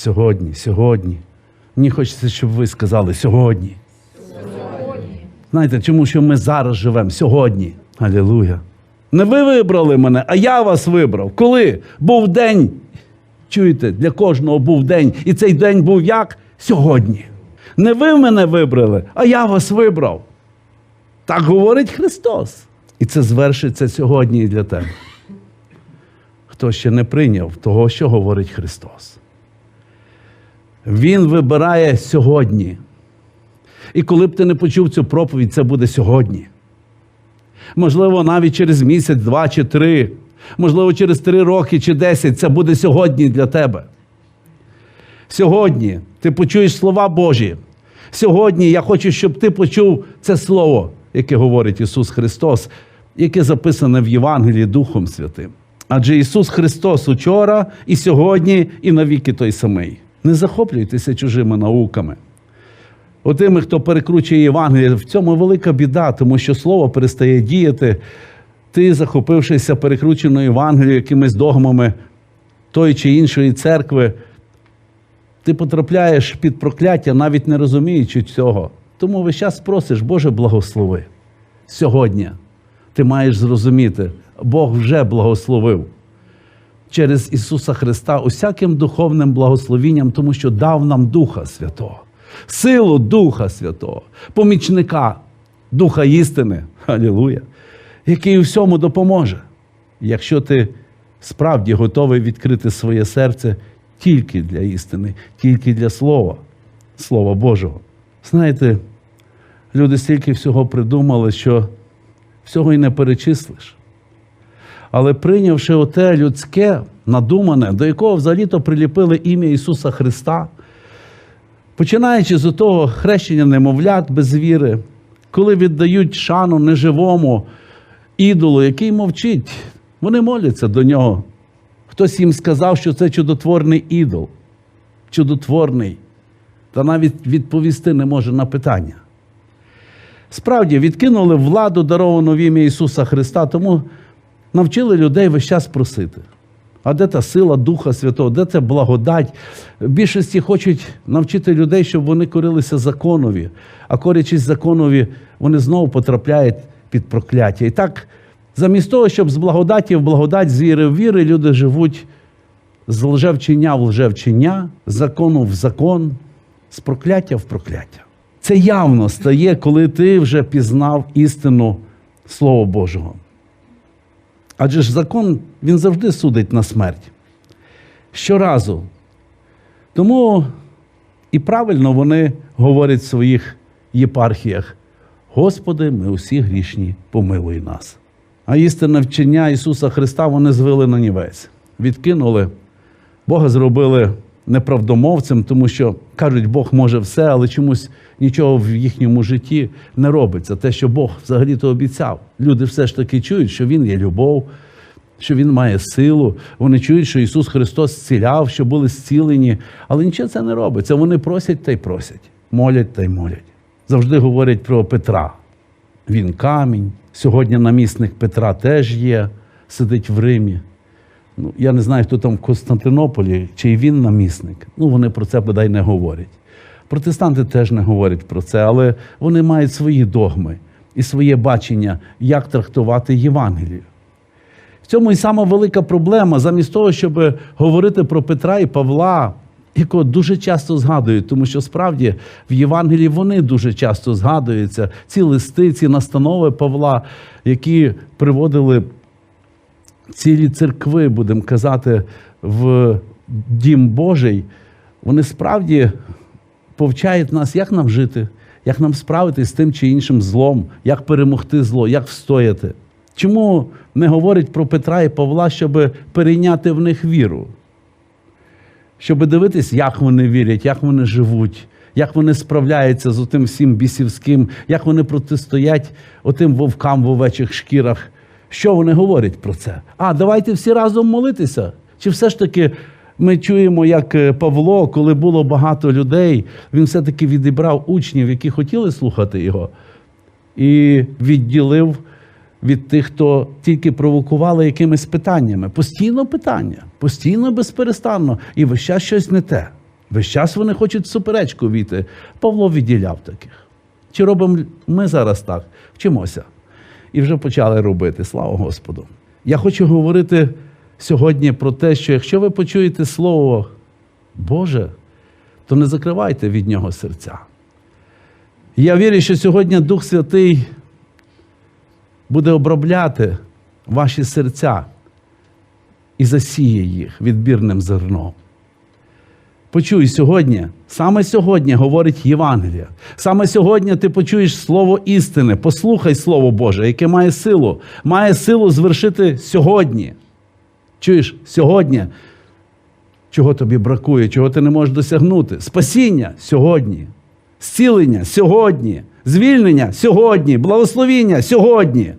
Сьогодні, сьогодні. Мені хочеться, щоб ви сказали сьогодні. Знаєте, чому що ми зараз живемо сьогодні? Алілуя. Не ви вибрали мене, а я вас вибрав. Коли був день, чуєте, для кожного був день. І цей день був як? Сьогодні. Не ви мене вибрали, а я вас вибрав. Так говорить Христос. І це звершиться сьогодні і для тебе. Хто ще не прийняв того, що говорить Христос. Він вибирає сьогодні. І коли б ти не почув цю проповідь, це буде сьогодні. Можливо, навіть через місяць, два чи три. Можливо, через три роки чи десять це буде сьогодні для тебе. Сьогодні ти почуєш слова Божі. Сьогодні я хочу, щоб ти почув це слово, яке говорить Ісус Христос, яке записане в Євангелії Духом Святим. Адже Ісус Христос учора і сьогодні, і навіки той самий. Не захоплюйтеся чужими науками. Отими, хто перекручує Євангеліє, в цьому велика біда, тому що слово перестає діяти. Ти, захопившися перекрученою Євангелією, якимись догмами тої чи іншої церкви, ти потрапляєш під прокляття, навіть не розуміючи цього. Тому весь час просиш, Боже, благослови. Сьогодні ти маєш зрозуміти, Бог вже благословив через Ісуса Христа усяким духовним благословінням, тому що дав нам Духа Святого, силу Духа Святого, помічника, Духа істини, Алілуя, який у всьому допоможе. Якщо ти справді готовий відкрити своє серце тільки для істини, тільки для Слова, Слова Божого. Знаєте, люди стільки всього придумали, що всього і не перечислиш. Але прийнявши оте людське, надумане, до якого взагалі-то приліпили ім'я Ісуса Христа, починаючи з того хрещення немовлят без віри, коли віддають шану неживому ідолу, який мовчить, вони моляться до нього. Хтось їм сказав, що це чудотворний ідол, чудотворний, та навіть відповісти не може на питання. Справді відкинули владу, даровану в ім'я Ісуса Христа, тому навчили людей весь час просити. А де та сила Духа Святого, де це благодать? В більшості хочуть навчити людей, щоб вони корилися законові, а корячись законові, вони знову потрапляють під прокляття. І так, замість того, щоб з благодаті в благодать, з віри в віри, люди живуть з лжевчення в лжевчення, з закону в закон, з прокляття в прокляття. Це явно стає, коли ти вже пізнав істину Слова Божого. Адже ж закон він завжди судить на смерть. Щоразу. Тому і правильно вони говорять в своїх єпархіях: Господи, ми усі грішні, помилуй нас. А істинне вчення Ісуса Христа вони звели на нівець, відкинули, Бога зробили неправдомовцем, тому що кажуть, Бог може все, але чомусь нічого в їхньому житті не робиться. Те, що Бог взагалі-то обіцяв. Люди все ж таки чують, що Він є любов, що Він має силу. Вони чують, що Ісус Христос зціляв, що були зцілені, але нічого це не робиться. Вони просять та й просять, молять та й молять. Завжди говорять про Петра. Він камінь. Сьогодні намісник Петра теж є, сидить в Римі. Ну, я не знаю, хто там в Константинополі, чи він намісник. Ну, вони про це бодай не говорять. Протестанти теж не говорять про це, але вони мають свої догми і своє бачення, як трактувати Євангелію. В цьому і сама велика проблема, замість того, щоб говорити про Петра і Павла, якого дуже часто згадують, тому що справді в Євангелії вони дуже часто згадуються. Ці листи, ці настанови Павла, які приводили цілі церкви, будемо казати, в дім Божий, вони справді повчають нас, як нам жити, як нам справитись з тим чи іншим злом, як перемогти зло, як встояти. Чому не говорить про Петра і Павла, щоб перейняти в них віру? Щоб дивитись, як вони вірять, як вони живуть, як вони справляються з тим всім бісівським, як вони протистоять отим вовкам в овечих шкірах. Що вони говорять про це? А, давайте всі разом молитися. Чи все ж таки ми чуємо, як е, Павло, коли було багато людей, він все-таки відібрав учнів, які хотіли слухати його, і відділив від тих, хто тільки провокували якимись питаннями. Постійно питання, постійно безперестанно, і весь час щось не те. Весь час вони хочуть суперечку війти. Павло відділяв таких. Чи робимо ми зараз так? Вчимося. І вже почали робити. Слава Господу. Я хочу говорити сьогодні про те, що якщо ви почуєте Слово Боже, то не закривайте від нього серця. Я вірю, що сьогодні Дух Святий буде обробляти ваші серця і засіє їх відбірним зерном. Почуй сьогодні, саме сьогодні говорить Євангелія. Саме сьогодні ти почуєш слово істини. Послухай Слово Боже, яке має силу, має силу звершити сьогодні. Чуєш, сьогодні, чого тобі бракує, чого ти не можеш досягнути? Спасіння сьогодні, зцілення сьогодні, звільнення сьогодні, благословіння сьогодні.